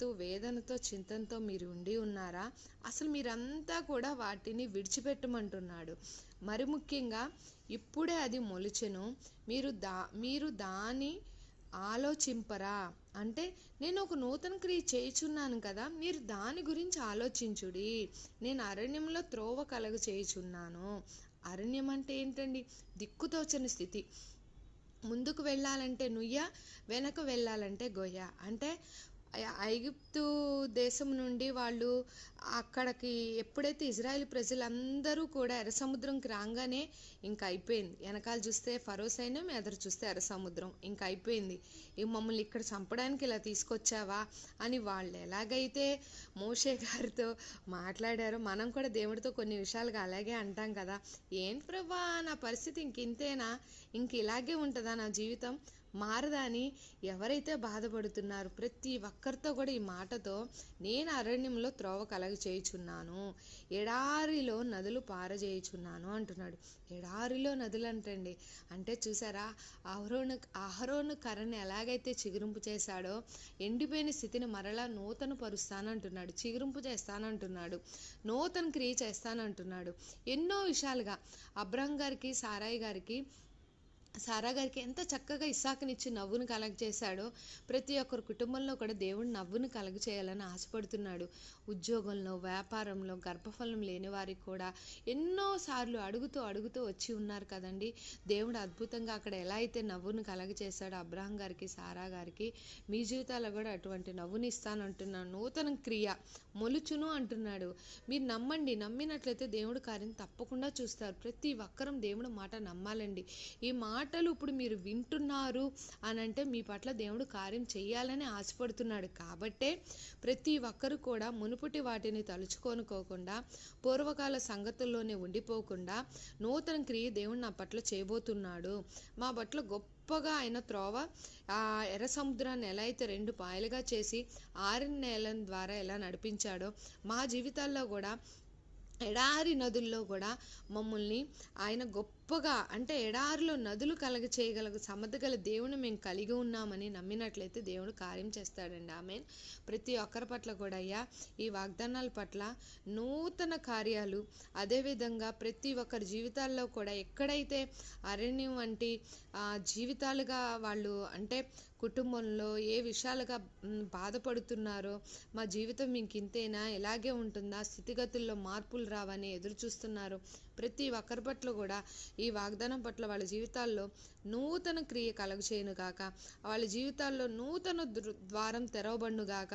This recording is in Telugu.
చెప్తూ వేదనతో చింతనతో మీరు ఉండి ఉన్నారా? అసలు మీరంతా కూడా వాటిని విడిచిపెట్టమంటున్నాడు. మరి ముఖ్యంగా ఇప్పుడే అది మొలిచెను. మీరు దా మీరు దాని ఆలోచింపరా? అంటే నేను ఒక నూతన క్రియ చేయుచున్నాను కదా మీరు దాని గురించి ఆలోచించుడి. నేను అరణ్యంలో త్రోవ కలగ చేయుచున్నాను. అరణ్యం అంటే ఏంటండి? దిక్కుతోచని స్థితి. ముందుకు వెళ్ళాలంటే నుయ్య వెనక వెళ్ళాలంటే గొయ్య. అంటే ఐగుప్తు దేశం నుండి వాళ్ళు అక్కడికి ఎప్పుడైతే ఇజ్రాయెల్ ప్రజలందరూ కూడా ఎర్రసముద్రంకి రాగానే ఇంకా అయిపోయింది. వెనకాల చూస్తే ఫరో సైన్యం ఎదురు చూస్తే ఎర్ర సముద్రం ఇంకా అయిపోయింది. ఇక మమ్మల్ని ఇక్కడ చంపడానికి ఇలా తీసుకొచ్చావా? అని వాళ్ళు ఎలాగైతే మోషే గారితో మాట్లాడారో మనం కూడా దేవుడితో కొన్ని విషయాలుగా అలాగే అంటాం కదా. ఏంటి ప్రభా నా పరిస్థితి ఇంక ఇంతేనా? ఇంక ఇలాగే ఉంటుందా నా జీవితం? మారదా అని ఎవరైతే బాధపడుతున్నారు ప్రతి ఒక్కరితో కూడా ఈ మాటతో నేను అరణ్యంలో త్రోవ కలగ చేయుచున్నాను ఎడారిలో నదులు పారజేయుచున్నాను అంటున్నాడు. ఎడారిలో నదులు అంటండి. అంటే చూసారా అహరోను అహరోను కర్రను ఎలాగైతే చిగురింపు చేశాడో ఎండిపోయిన స్థితిని మరలా నూతన పరుస్తానంటున్నాడు. చిగురింపు చేస్తానంటున్నాడు. నూతన క్రియ చేస్తానంటున్నాడు. ఎన్నో విషయాలుగా. అబ్రహం గారికి సారాయి గారికి సారా గారికి ఎంత చక్కగా ఇస్సాకునిచ్చి నవ్వును కలగ చేశాడో ప్రతి ఒక్కరి కుటుంబంలో కూడా దేవుడు నవ్వును కలగ చేయాలని ఆశపడుతున్నాడు. ఉద్యోగంలో వ్యాపారంలో గర్భఫలం లేని వారికి కూడా ఎన్నోసార్లు అడుగుతూ అడుగుతూ వచ్చి ఉన్నారు కదండి. దేవుడు అద్భుతంగా అక్కడ ఎలా అయితే నవ్వును కలగ చేశాడో అబ్రహం గారికి సారా గారికి మీ జీవితాల్లో కూడా అటువంటి నవ్వుని ఇస్తానంటున్నాను నూతన క్రియ మొలుచును అంటున్నాడు. మీరు నమ్మండి నమ్మినట్లయితే దేవుడు కార్యం తప్పకుండా చూస్తారు. ప్రతి ఒక్కరం దేవుడు మాట నమ్మాలండి. ఈ మాటలు ఇప్పుడు మీరు వింటున్నారు అని అంటే మీ పట్ల దేవుడు కార్యం చేయాలని ఆశపడుతున్నాడు. కాబట్టే ప్రతి ఒక్కరు కూడా మునుపటి వాటిని తలుచుకొనుకోకుండా పూర్వకాల సంగతుల్లోనే ఉండిపోకుండా నూతన క్రియ దేవుడు నా పట్ల చేయబోతున్నాడు. మా పట్ల గొప్పగా ఆయన త్రోవ ఆ ఎర్ర సముద్రాన్ని ఎలా అయితే రెండు పాయలుగా చేసి ఆరిన నేల ద్వారా ఎలా నడిపించాడో మా జీవితాల్లో కూడా ఎడారి నదుల్లో కూడా మమ్మల్ని ఆయన గొప్పగా అంటే ఎడారిలో నదులు కలగ చేయగల సమర్థగల దేవుని మేము కలిగి ఉన్నామని నమ్మినట్లయితే దేవుడు కార్యం చేస్తాడండి. ఆమె ప్రతి ఒక్కరి పట్ల కూడా అయ్యా ఈ వాగ్దానాల పట్ల నూతన కార్యాలు అదేవిధంగా ప్రతి ఒక్కరి జీవితాల్లో కూడా ఎక్కడైతే అరణ్యం వంటి జీవితాలుగా వాళ్ళు అంటే కుటుంబంలో ఏ విషయాలుగా బాధపడుతున్నారో మా జీవితం ఇంక ఇంతేనా ఇలాగే ఉంటుందా స్థితిగతుల్లో మార్పులు రావని ఎదురు చూస్తున్నారు. ప్రతి ఒక్కరి పట్ల కూడా ఈ వాగ్దానం పట్ల వాళ్ళ జీవితాల్లో నూతన క్రియ కలుగ చేయను గాక. వాళ్ళ జీవితాల్లో నూతన ద్వారం తెరవబడును గాక.